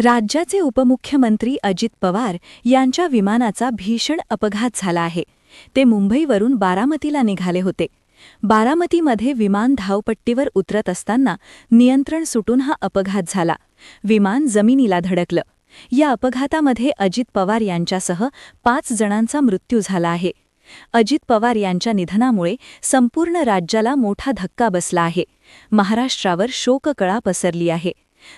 राज्याचे उपमुख्यमंत्री अजित पवार यांच्या विमानाचा भीषण अपघात झाला आहे. ते मुंबईवरून बारामतीला निघाले होते. बारामतीमध्ये विमान धावपट्टीवर उतरत असताना नियंत्रण सुटून हा अपघात झाला. विमान जमिनीला धडकलं. या अपघातामध्ये अजित पवार यांच्यासह पाच जणांचा मृत्यू झाला आहे. अजित पवार यांच्या निधनामुळे संपूर्ण राज्याला मोठा धक्का बसला आहे. महाराष्ट्रावर शोककळा पसरली आहे.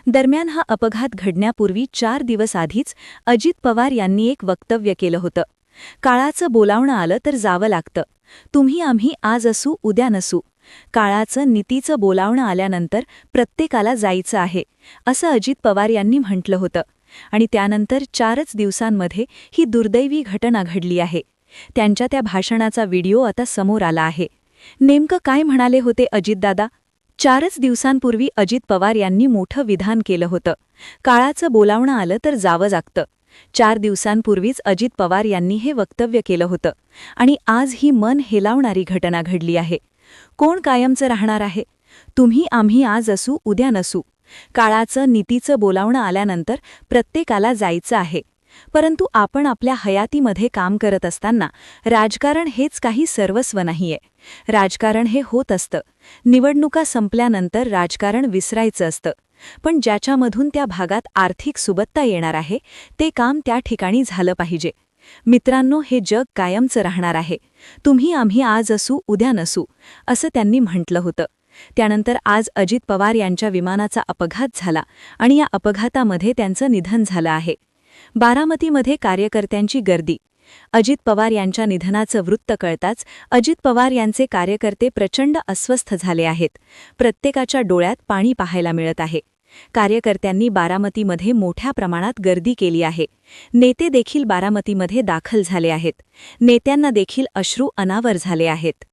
दरम्यान हा अपघात घडण्यापूर्वी चार दिवस आधीच अजित पवार यांनी एक वक्तव्य केलं होतं. काळाचं बोलावणं आलं तर जावं लागतं. तुम्ही आम्ही आज असू उद्या नसू. काळाचं नीतीचं बोलावणं आल्यानंतर प्रत्येकाला जायचं आहे असं अजित पवार यांनी म्हटलं होतं. आणि त्यानंतर चारच दिवसांमध्ये ही दुर्दैवी घटना घडली आहे. त्यांच्या त्या भाषणाचा व्हिडिओ आता समोर आला आहे. नेमकं काय म्हणाले होते अजितदादा? चारच दिवसांपूर्वी अजित पवार यांनी मोठं विधान केलं होतं. काळाचं बोलावणं आलं तर जावं जागतं. चार दिवसांपूर्वीच अजित पवार यांनी हे वक्तव्य केलं होतं. आणि आज ही मन हेलावणारी घटना घडली आहे. कोण कायमचं राहणार आहे? तुम्ही आम्ही आज असू उद्या नसू. काळाचं नीतीचं बोलावणं आल्यानंतर प्रत्येकाला जायचं आहे. परंतु आपण आपल्या हयातीमध्ये काम करत असताना राजकारण हेच काही सर्वस्व नाहीये. राजकारण हे होत असतं. निवडणुका संपल्यानंतर राजकारण विसरायचं असतं. पण ज्याच्यामधून त्या भागात आर्थिक सुबत्ता येणार आहे ते काम त्या ठिकाणी झालं पाहिजे. मित्रांनो हे जग कायमचं राहणार आहे. तुम्ही आम्ही आज असू उद्या नसू असं त्यांनी म्हटलं होतं. त्यानंतर आज अजित पवार यांच्या विमानाचा अपघात झाला आणि या अपघातामध्ये त्यांचं निधन झालं आहे. बारामतीमध्ये कार्यकर्त्यांची गर्दी. अजित पवार यांच्या निधनाचं वृत्त कळताच अजित पवार यांचे कार्यकर्ते प्रचंड अस्वस्थ झाले आहेत. प्रत्येकाच्या डोळ्यात पाणी पाहायला मिळत आहे. कार्यकर्त्यांनी बारामतीमध्ये मोठ्या प्रमाणात गर्दी केली आहे. नेते देखील बारामतीमध्ये दाखल झाले आहेत. नेत्यांना देखील अश्रू अनावर झाले आहेत.